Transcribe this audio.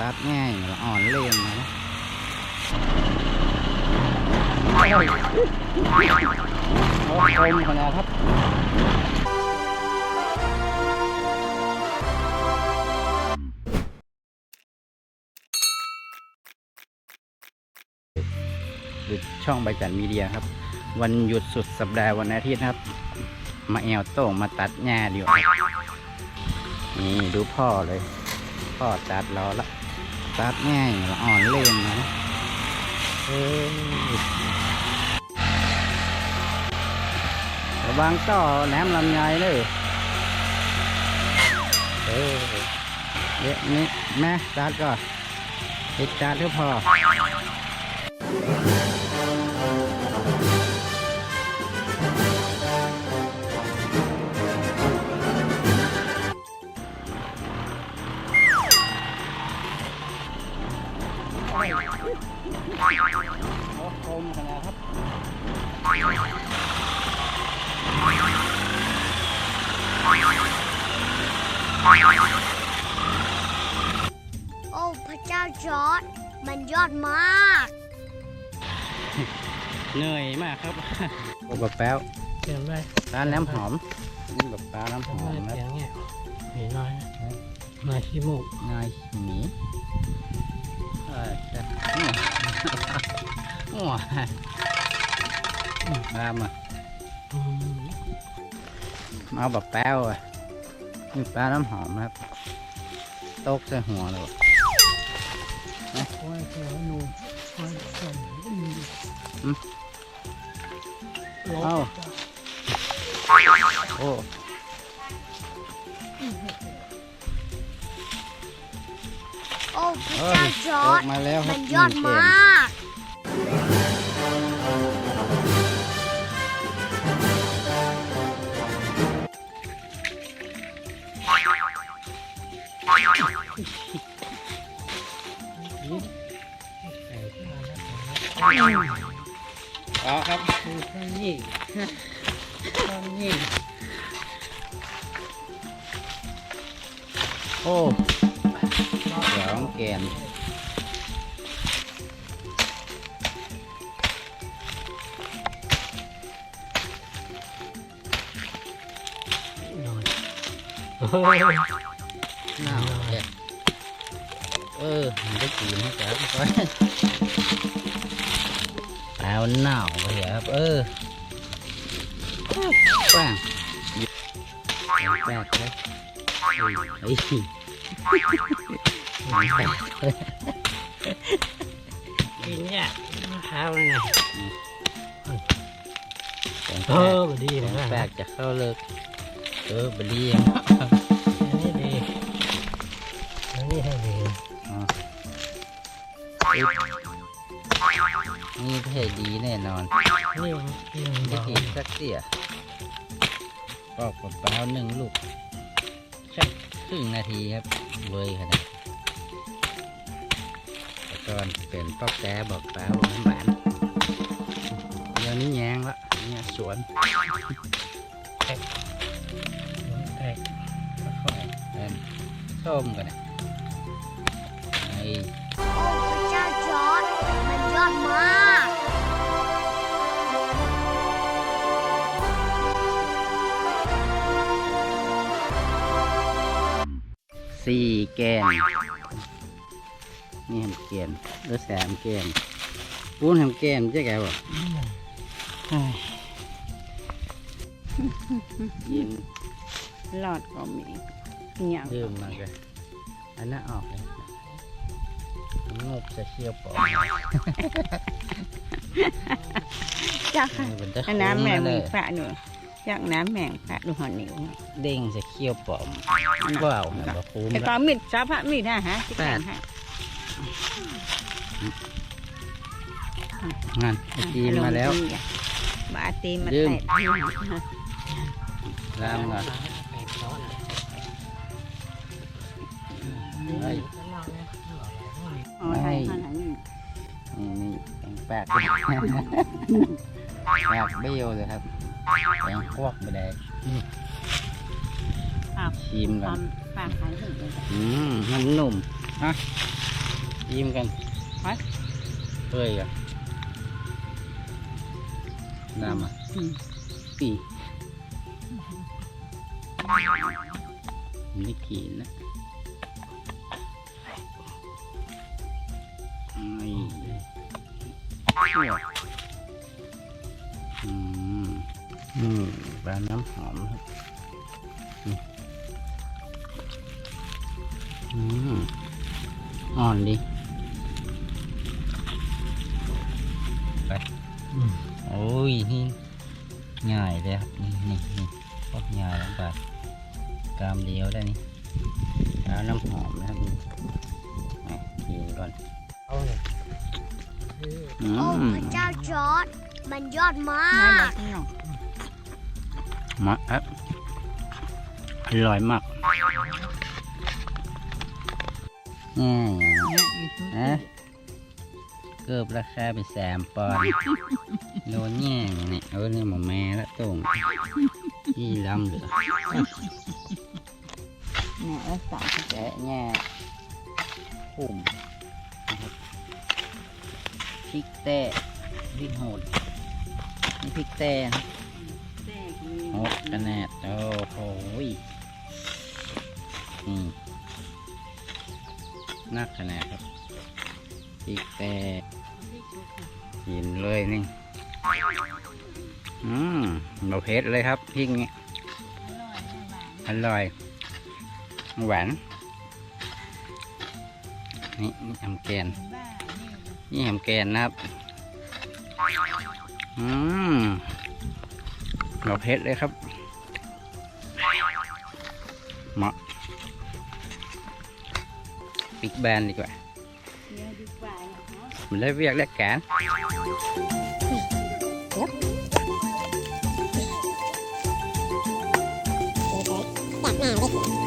ตัดง่ายละอ่อนเล่นนะโอ้ยโอ้คมขนาดครับหรือช่องใบจันมีเดียครับ วันหยุดสุดสัปดาห์วันอาทิตย์ครับ มาแอวโต้งมาตัดหญ้าดีกว่านี่ดูพ่อเลย พ่อตัดรอละ ตัดง่ายละอ่อนเล่นนะเออระวังต่อแหนมลำไยเลยเออเดี๋ยวนี้แม่ตัดก่อนติดตัดก็พอโอ้ โอ้พระเจ้าจอร์ดมันยอดมาก เหนื่อยมากครับโอ้บะแป๊วเสียงได้ร้านน้ำหอมนี่บะแป๊วน้ำหอมเสีนะยงเนี่ยเห็นน้อยนะน้อยขี้มูกนายหมีเออจะหัวหัวรามอะอืม เอาบะแป๊วอะนี่แป๊วน้ำหอมนะครับตกใส่หัวเลยโอ้ยเสียงหนูโอ้ยเสียงอืมลบเอ้าโอ้โอ้พระเอ้ยเจ้าจตอร์กดมาแล้วครัมับนยอดหงมเกาก อ๋อครับคือต้นยี่ต้นยี่โอ้เดี๋ยวแกนนอนเฮ้ยหนาวแกเออมันได้กินให้จับ ไปเอาหนาวไปเหรอครับเออแป้งแป้งเลยเฮ้ยเฮ้ยกินเนี่ยมะพร้าวเลยนะแป้งเออมาดีนะแป้งจะเข้าเลิกเออบดีอันนี้ดีอันนี้ให้ดี นี่เพศดีแน่นอนนี่มันกินได้เบากินสักเสียปอกมะพร้าวหนึ่งลูกสักครึ่งนาทีครับเวยขนาดแต่ก่อนเป็นปอกแก้บอกเปล่าน้ำหวานเดี๋ยวนี้แยงละเนี่ยสวนแตกค่อยๆเดินส้มกันนะไอ้โอ้พระเจ้าจอร์ดมันยอดมาก สี่แกนนี่แฮมแกนหรือแสามแกนปูนแฮมแกนใช่แกบ่ยินหลอดก็มีอย่างดื่มมาเลยอันนั้นออกเลยมันงบจะเชี่ยวปอจากมันจะน้ำแมงเลมียปะหนู จากน้ำแมงปะดูหัวนิ้วเด้งจะเขี้ยวปอมก็เอาเนี่ยบ่คุ้มไอ้ละปลามิดซาพะมิดนะฮะที่แปดแข่งฮะงั้นไอ้จีนมาแล้วบาตีมาดื่มแตะรามก่อนแตกซ้อนเฮ้ยอ๋อใช่ขนาดนี้นี่นี่แปลงแปลกแปลกเบี้ยวเลยครับ แปลงพวกไปเลยอ้ชิมกัวานมปากขายถึงเลยอืมมันนุ่มฮะยิ้มกันไปเฮ้ยอะน้ำอะอืมปีไม่ขีนนะไม่ อืมปลาน้ำหอมครับนี่อืมอ่อนดีไปโอ้ยนี่ง่ายเลยครับนี่นี่นี่พวกง่ายลงไปกามเดียวได้นี่แล้วน้ำหอมนะครับนี่อะกินก่อนเอาเลยอืโอ้มพระเจ้าจอร์ดมันยอดมาน่ากรักเนาะ มาครับอร่อยมากนี่เนี่ยอยู่ทุกฮะเกือบราคาไปสามปอนด์โลแง่นี่เออนี่หมูแม่ละตุ่งที่ลำเหลือเนี่ยแล้วสามแกะแง่ขุ่มนะครับพริกแต้พริกโหดนี่พริกแต้นะแตกมีโหดขนาด โอ้โหยนี่นักขนาดครับพริกแต้กินเลยนี่ อืมเราเผ็ดเลยครับพริกนี้อร่อย หวาน นี่นี่ทำแกน นี่ทำแกนนะครับ อืม เราเพชรเลยครับเหมาะปิกแบนดีกว่าเดี๋ยวดีกว่าเนาะมันได้เรียกแลกแกนจากหน้าเล็ก